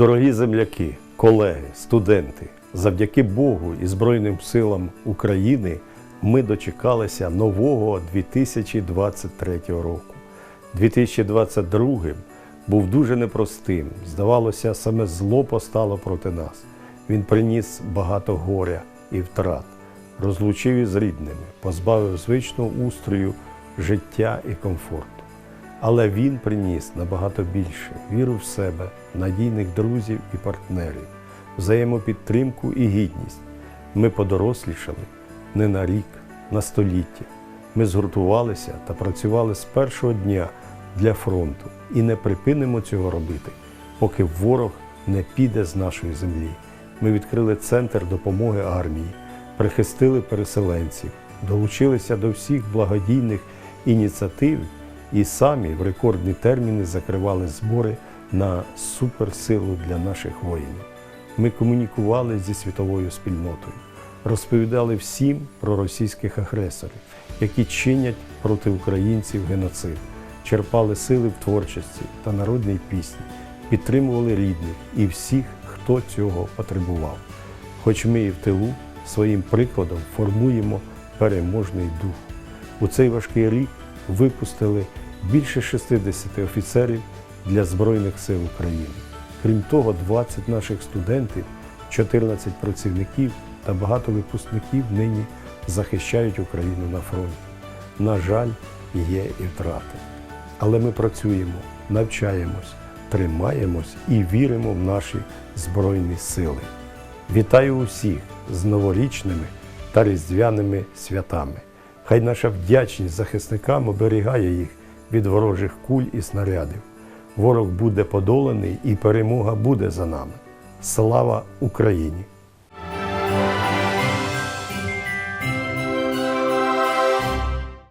Дорогі земляки, колеги, студенти, завдяки Богу і Збройним силам України ми дочекалися нового 2023 року. 2022 був дуже непростим. Здавалося, саме зло постало проти нас. Він приніс багато горя і втрат, розлучив із рідними, позбавив звичного устрою життя і комфорту. Але він приніс набагато більше віру в себе, надійних друзів і партнерів, взаємопідтримку і гідність. Ми подорослішали не на рік, на століття. Ми згуртувалися та працювали з першого дня для фронту і не припинимо цього робити, поки ворог не піде з нашої землі. Ми відкрили центр допомоги армії, прихистили переселенців, долучилися до всіх благодійних ініціатив і самі в рекордні терміни закривали збори на суперсилу для наших воїнів. Ми комунікували зі світовою спільнотою, розповідали всім про російських агресорів, які чинять проти українців геноцид, черпали сили в творчості та народній пісні, підтримували рідних і всіх, хто цього потребував. Хоч ми і в тилу своїм прикладом формуємо переможний дух. У цей важкий рік випустили більше 60 офіцерів для Збройних сил України. Крім того, 20 наших студентів, 14 працівників та багато випускників нині захищають Україну на фронті. На жаль, є і втрати. Але ми працюємо, навчаємось, тримаємось і віримо в наші Збройні сили. Вітаю усіх з новорічними та різдвяними святами. Хай наша вдячність захисникам оберігає їх від ворожих куль і снарядів. Ворог буде подоланий і перемога буде за нами. Слава Україні!